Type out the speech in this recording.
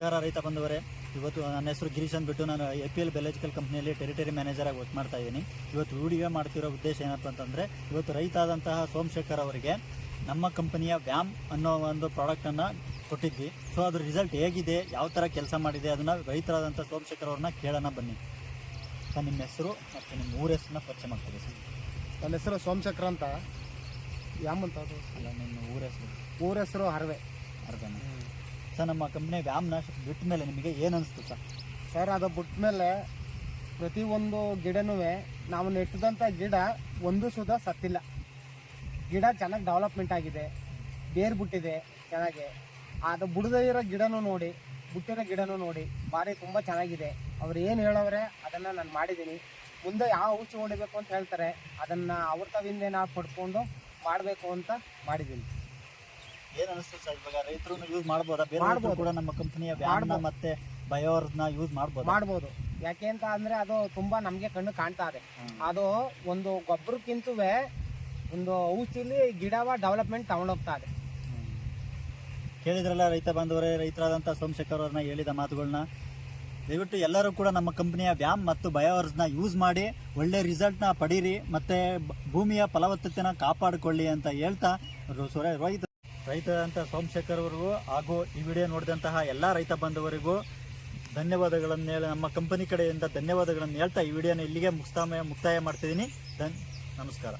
ನಮಸ್ಕಾರ ರೈತ ಬಂದವರೇ ಇವತ್ತು ನನ್ನ ಹೆಸರು ಗಿರೀಶ್ ಅಂದ್ಬಿಟ್ಟು ನಾನು ಎ ಪಿ ಎಲ್ ಬೆಲೆಜಿಕಲ್ ಕಂಪ್ನಿಯಲ್ಲಿ ಟೆರಿಟರಿ ಮ್ಯಾನೇಜರ್ ಆಗಿ ವರ್ಕ್ ಮಾಡ್ತಾ ಇದ್ದೀನಿ. ಇವತ್ತು ವಿಡಿಯೋ ಮಾಡ್ತಿರೋ ಉದ್ದೇಶ ಏನಪ್ಪ ಅಂತಂದರೆ ಇವತ್ತು ರೈತ ಆದಂತಹ ಸೋಮಶೇಖರ್ ಅವರಿಗೆ ನಮ್ಮ ಕಂಪನಿಯ ವ್ಯಾಮ್ ಅನ್ನೋ ಒಂದು ಪ್ರಾಡಕ್ಟನ್ನು ಕೊಟ್ಟಿದ್ವಿ. ಸೊ ಅದ್ರ ರಿಸಲ್ಟ್ ಹೇಗಿದೆ ಯಾವ ಥರ ಕೆಲಸ ಮಾಡಿದೆ ಅದನ್ನು ರೈತರಾದಂಥ ಸೋಮಶೇಖರ್ ಅವ್ರನ್ನ ಕೇಳೋಣ ಬನ್ನಿ. ಸರ್ ನಿಮ್ಮ ಹೆಸರು ಮತ್ತು ನಿಮ್ಮ ಊರ ಹೆಸರನ್ನ ಪರಿಚಯ ಮಾಡ್ತೀವಿ ಸರ್. ನನ್ನ ಹೆಸರು ಸೋಮಶೇಖರ್ ಅಂತ. ಯಾಮಂತ ಅದು ಅಲ್ಲ ನಿಮ್ಮ ಊರ ಹೆಸರು. ಊರ ಹೆಸರು ಹರವೆ. ಅರ್ಧನ ಸರ್ ನಮ್ಮ ಕಂಪ್ನಿ ವ್ಯಾಮ್ನ ಬಿಟ್ಟ ಮೇಲೆ ನಿಮಗೆ ಏನು ಅನಿಸ್ತು ಸರ್? ಸರ್, ಅದು ಬಿಟ್ಟ ಮೇಲೆ ಪ್ರತಿಯೊಂದು ಗಿಡನೂ ನಾವು ನೆಟ್ಟಿದಂಥ ಗಿಡ ಒಂದು ಸುದ ಸತ್ತಿಲ್ಲ. ಗಿಡ ಚೆನ್ನಾಗಿ ಡೆವಲಪ್ಮೆಂಟ್ ಆಗಿದೆ, ಬೇರು ಬಿಟ್ಟಿದೆ ಚೆನ್ನಾಗಿ. ಅದು ಬುಡದೇ ಇರೋ ಗಿಡನೂ ನೋಡಿ, ಬುಟ್ಟಿರೋ ಗಿಡನೂ ನೋಡಿ ಭಾರಿ ತುಂಬ ಚೆನ್ನಾಗಿದೆ. ಅವ್ರು ಏನು ಹೇಳೋರೆ ಅದನ್ನು ನಾನು ಮಾಡಿದ್ದೀನಿ. ಮುಂದೆ ಯಾವ ಔಷಧಿ ಹೊಡಿಬೇಕು ಅಂತ ಹೇಳ್ತಾರೆ, ಅದನ್ನು ಅವ್ರ ತಾವಿಂದ ನಾವು ಪಡ್ಕೊಂಡು ಮಾಡಬೇಕು ಅಂತ ಮಾಡಿದ್ದೀನಿ. ಏನ್ ಅನಿಸ್ತು ಸರ್ ಇವಾಗ? ರೈತರು ಯೂಸ್ ಮಾಡ್ಬೋದಾ? ಬೇರೆ ರೈತರು ಮಾಡ್ಬೋದು. ಕೂಡ ನಮ್ಮ ಕಂಪನಿಯ ಮಾಡ್ಬೋದು. ಮತ್ತೆ ಬಯೋರ್ನ ಯೂಸ್ ಮಾಡ್ಬೋದು? ಮಾಡ್ಬೋದು. ಯಾಕೆ ಅಂತ ಅಂದ್ರೆ ಅದು ತುಂಬಾ ನಮ್ಗೆ ಕಣ್ಣು ಕಾಣ್ತಾ ಇದೆ. ಅದು ಒಂದು ಗೊಬ್ಬರಕ್ಕಿಂತ ಒಂದು ಔಷಧಿಲಿ ಗಿಡವ ಡೆವಲಪ್ಮೆಂಟ್ ತಗೊಂಡೋಗ್ತಾ ಇದೆ. ಕೇಳಿದ್ರಲ್ಲ ರೈತ ಬಾಂಧವರೇ ರೈತರಾದಂಥ ಸೋಮಶೇಖರ್ ಅವ್ರನ್ನ ಹೇಳಿದ ಮಾತುಗಳನ್ನ ದಯವಿಟ್ಟು ಎಲ್ಲರೂ ಕೂಡ ನಮ್ಮ ಕಂಪನಿಯ ವ್ಯಾಮ್ ಮತ್ತು ಬಯೋವರ್ಸ್ನ ಯೂಸ್ ಮಾಡಿ ಒಳ್ಳೆ ರಿಸಲ್ಟ್ನ ಪಡೀರಿ ಮತ್ತೆ ಭೂಮಿಯ ಫಲವತ್ತತೆನ ಕಾಪಾಡಿಕೊಳ್ಳಿ ಅಂತ ಹೇಳ್ತಾ ರೋ- ಸೊರೆ- ರೋಹಿತ್ ರೈತರಾದಂಥ ಸೋಮಶೇಖರ್ ಅವರಿಗೂ ಹಾಗೂ ಈ ವಿಡಿಯೋ ನೋಡಿದಂತಹ ಎಲ್ಲ ರೈತ ಬಾಂಧವರಿಗೂ ಧನ್ಯವಾದಗಳನ್ನು ಹೇಳಿ, ನಮ್ಮ ಕಂಪನಿ ಕಡೆಯಿಂದ ಧನ್ಯವಾದಗಳನ್ನು ಹೇಳ್ತಾ ಈ ವಿಡಿಯೋನ ಇಲ್ಲಿಗೆ ಮುಕ್ತಾಯ ಮುಕ್ತಾಯ ಮಾಡ್ತಿದ್ದೀನಿ. ಧನ್ ನಮಸ್ಕಾರ.